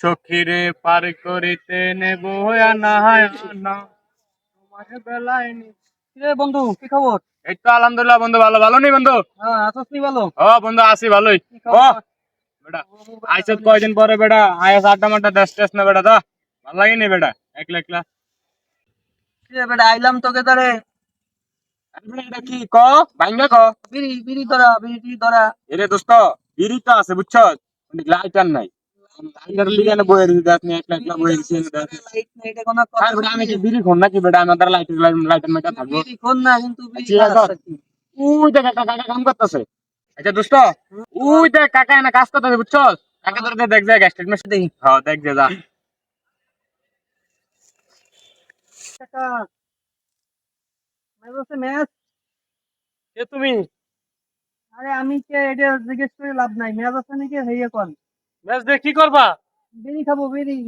সখীরে পার করিতে নেব তোমার বেলায় রে বন্ধু কি খবর? এই তো আলহামদুলিল্লাহ বন্ধু ভালো। ভালো নেই বন্ধু? হ্যাঁ আছিস নি ভালো। ও বন্ধু আসি ভালোই। ও বেটা আইসত কয়দিন পরে বেটা? আয়াস আড্ডা মাড্ডা দেশ টেস না বেটা দা ভালো লাগেনি বেটা? একলা একলা। রে বেটা আইলাম তোকে তারে। এটা কি ক? ভাঙ্গা ক? বিড়ি বিড়ি ধরা বিড়ি ধরা। এরে দোস্ত বিড়ি তো আছে বুঝছ লাইটার নাই। আমি কি বিড়ি খোন নাকি বেটা? আমাদের লাইটার লাইটার মেটা থাকব। বিড়ি না কিন্তু বিড়ি ঠিক আছে। খারাপ থাকি। উই দেখ কাকা কাকা কাম করতেছে। আচ্ছা দোস্ত উই দেখ কাকা না কাজ করতেছে বুঝছ কাকা তোর দেখ যায় গ্যাস ট্রিটমেন্ট দেখি। হ্যাঁ দেখ যে যা। টাকা ম্যাচ আছে ম্যাচ এ তুমি? আরে আমি কে এটা জিজ্ঞেস করে লাভ নাই। ম্যাচ আছে নাকি হইয়া কোন? ম্যাচ দিয়ে কি করবা? বিড়ি খাব বিড়ি।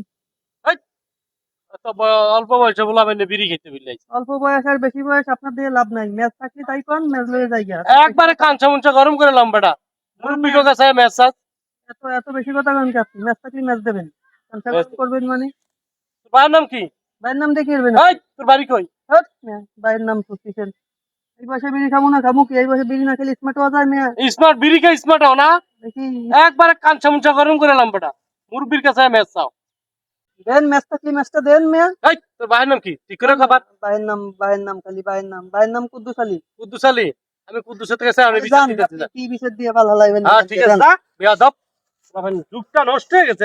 অল্প বয়সে বলা বিড়ি খেতে বিলাই অল্প বয়স আর বেশি বয়স আপনার দিয়ে লাভ নাই। ম্যাচ থাকলে তাই কোন ম্যাচ লয়ে যাই। একবারে কাঞ্চা মুঞ্চা গরম করে লাম বেটা। মুরব্বী লোক আছে ম্যাচ সাজ এত এত বেশি কথা কেন আপনি? ম্যাচ থাকলে ম্যাচ দেবেন। Match- করবেন মানে? ভাইয়ের নাম কি? ভাইয়ের নাম দেখে এরবেন এই তোর বাড়ি কই? ভাইয়ের নাম সুস্তিসেন এই বয়সে বিড়ি খাব না খাব কি? এই বয়সে বিড়ি না খেলে স্মার্ট হওয়া যায় মেয়া। স্মার্ট বিড়ি খাই স্মার্ট হও না? একবারে কাঞ্চা মুঞ্চা গরম করে লাম বেটা। মুরব্বীর কাছে ম্যাচ চাও। দেন ম্যাচটা দেন মেয়া? এই তোর ভাইয়ের নাম কি? ঠিক করে খাবার ভাইয়ের নাম ভাইয়ের নাম খালি ভাইয়ের নাম। ভাইয়ের নাম কুদ্দুস আলী কুদ্দুস আলী আমি কুদ্দুসের থেকে আমি বিচার জান কি বিচার দিয়ে ভালো হ্যাঁ ঠিক আছে বেয়াদব। বাবা, যুগটা নষ্ট হয়ে গেছে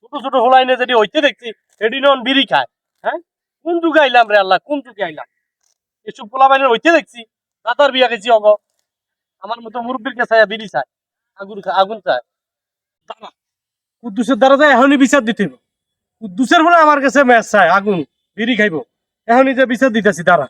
ছোট ছোট হোলাইনে যদি হইতে দেখছি এডি নন বিড়ি খায়। হ্যাঁ? কোন যুগে আইলাম রে আল্লাহ কোন যুগে আইলাম? এসব পোলাবাইনের হইতে দেখছি। দাদার বিয়া গেছি অগ। আমার মতো মুরব্বীর কাছে বিড়ি চায়। আগুন খায় আগুন চায়। দাঁড়া। কুদ্দুসের দ্বারা যায় এখনই বিচার দিতে। কুদ্দুসের বলে আমার কাছে ম্যাচ চায়। আগুন, বিড়ি খাইব। এখনই যে বিচার দিতেছি, দাঁড়া।